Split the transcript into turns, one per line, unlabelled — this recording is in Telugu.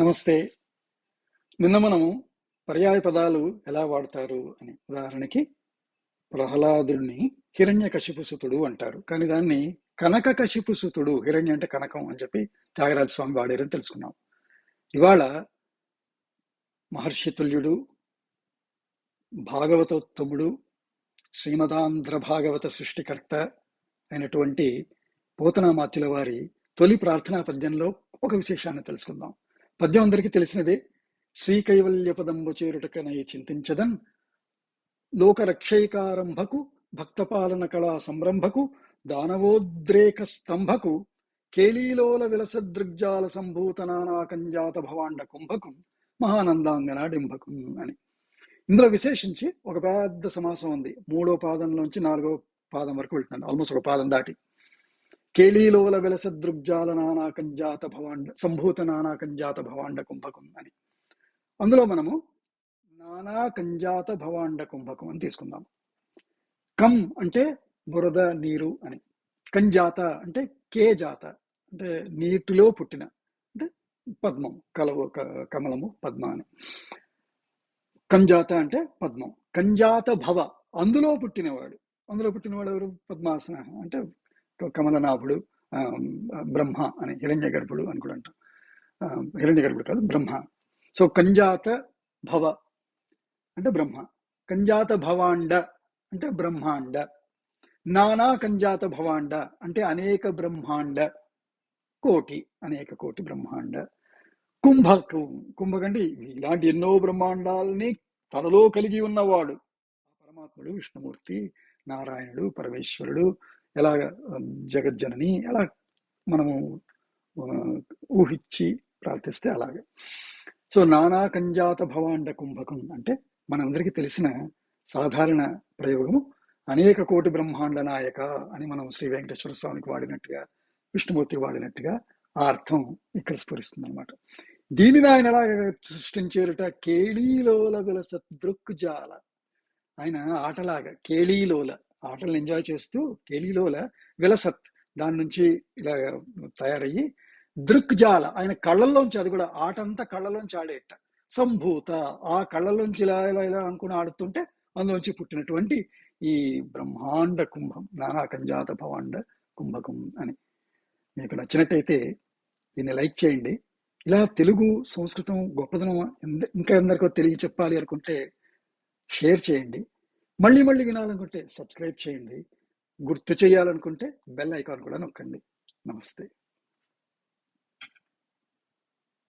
నమస్తే. నిన్న మనము పర్యాయ పదాలు ఎలా వాడతారు అని ఉదాహరణకి ప్రహ్లాదుడిని హిరణ్య కశిపుసుతుడు అంటారు. కానీ దాన్ని కనక కశిపుసుతుడు హిరణ్య అంటే కనకం అని చెప్పి త్యాగరాజ స్వామి వాడారని తెలుసుకున్నాం. ఇవాళ మహర్షి తుల్యుడు భాగవతోత్తముడు శ్రీమదాంధ్ర భాగవత సృష్టికర్త అయినటువంటి పోతనామాత్యుల వారి తొలి ప్రార్థనా పద్యంలో ఒక విశేషాన్ని తెలుసుకుందాం. పద్యం అందరికీ తెలిసినదే శ్రీ కైవల్య పదంబు చేరుటకనై చింతించదన్ లోకరక్షైకారంభకు భక్తపాలన కళా సంరంభకు దానవోద్రేక స్తంభకు కేళీలోల విలసదృగ్జాల సంభూత నానాకంజాత భవాండ కుంభకు మహానందాంగన డింభకు అని. ఇందులో విశేషించి ఒక పెద్ద సమాసం ఉంది. మూడో పాదంలోంచి నాలుగో పాదం వరకు వెళ్తున్నాను. ఆల్మోస్ట్ ఒక పాదం దాటి. కేళీలోల విలసదృగ్జాల నానాకంజాత భవాండ సంభూత నానాకంజాత భవాండ కుంభకం అని. అందులో మనము నానా కంజాత భవాండ కుంభకం అని తీసుకుందాం. కం అంటే బురద నీరు అని. కంజాత అంటే కే జాత అంటే నీటిలో పుట్టిన అంటే పద్మం కలవు క- కమలము పద్మ అని. కంజాత అంటే పద్మం. కంజాత భవ అందులో పుట్టినవాడు. అందులో పుట్టినవాడు ఎవరు? పద్మాసన. అంటే కమలనాభుడు బ్రహ్మ అని హిరణ్య గర్భుడు అని కూడా అంటాం. హిరణ్య గర్భుడు కాదు బ్రహ్మ. సో కంజాత భవ అంటే బ్రహ్మ. కంజాత భవాండ అంటే బ్రహ్మాండ. నానా కంజాత భవాండ అంటే అనేక బ్రహ్మాండ. కోటి అనేక కోటి బ్రహ్మాండ. కుంభ కుంభకండి ఇలాంటి ఎన్నో బ్రహ్మాండాలని తనలో కలిగి ఉన్నవాడు. పరమాత్ముడు విష్ణుమూర్తి నారాయణుడు పరమేశ్వరుడు ఎలాగ జగజ్జనని ఎలా మనము ఊహించి ప్రార్థిస్తే అలాగే. సో నానా కంజాత భవాండ కుంభకం అంటే మనందరికీ తెలిసిన సాధారణ ప్రయోగము. అనేక కోటి బ్రహ్మాండ నాయక అని మనం శ్రీ వెంకటేశ్వర స్వామికి వాడినట్టుగా విష్ణుమూర్తికి వాడినట్టుగా ఆ అర్థం ఇక్కడ స్ఫురిస్తుంది అనమాట దీనిని ఆయన ఎలాగ సృష్టించేరుట? కేళీలోల విలస దృక్జాల ఆయన ఆటలాగా కేళీలోల ఆటలను ఎంజాయ్ చేస్తూ కేళీలోల విలసత్ దాని నుంచి ఇలా తయారయ్యి దృక్జాల ఆయన కళ్ళల్లోంచి అది కూడా ఆట అంతా కళ్ళలోంచి ఆడేట. సంభూత ఆ కళ్ళలోంచి ఇలా ఇలా ఇలా అనుకుని ఆడుతుంటే అందులోంచి పుట్టినటువంటి ఈ బ్రహ్మాండ కుంభం నానాకంజాత భవాండ కుంభకం అని. మీకు నచ్చినట్టయితే దీన్ని లైక్ చేయండి. ఇలా తెలుగు సంస్కృతం గొప్పదనం ఇంకా ఎందరికో తెలియ చెప్పాలి అనుకుంటే షేర్ చేయండి. మళ్ళీ మళ్ళీ వినాలనుకుంటే సబ్స్క్రైబ్ చేయండి. గుర్తు చేయాలనుకుంటే బెల్ ఐకాన్ కూడా నొక్కండి. నమస్తే.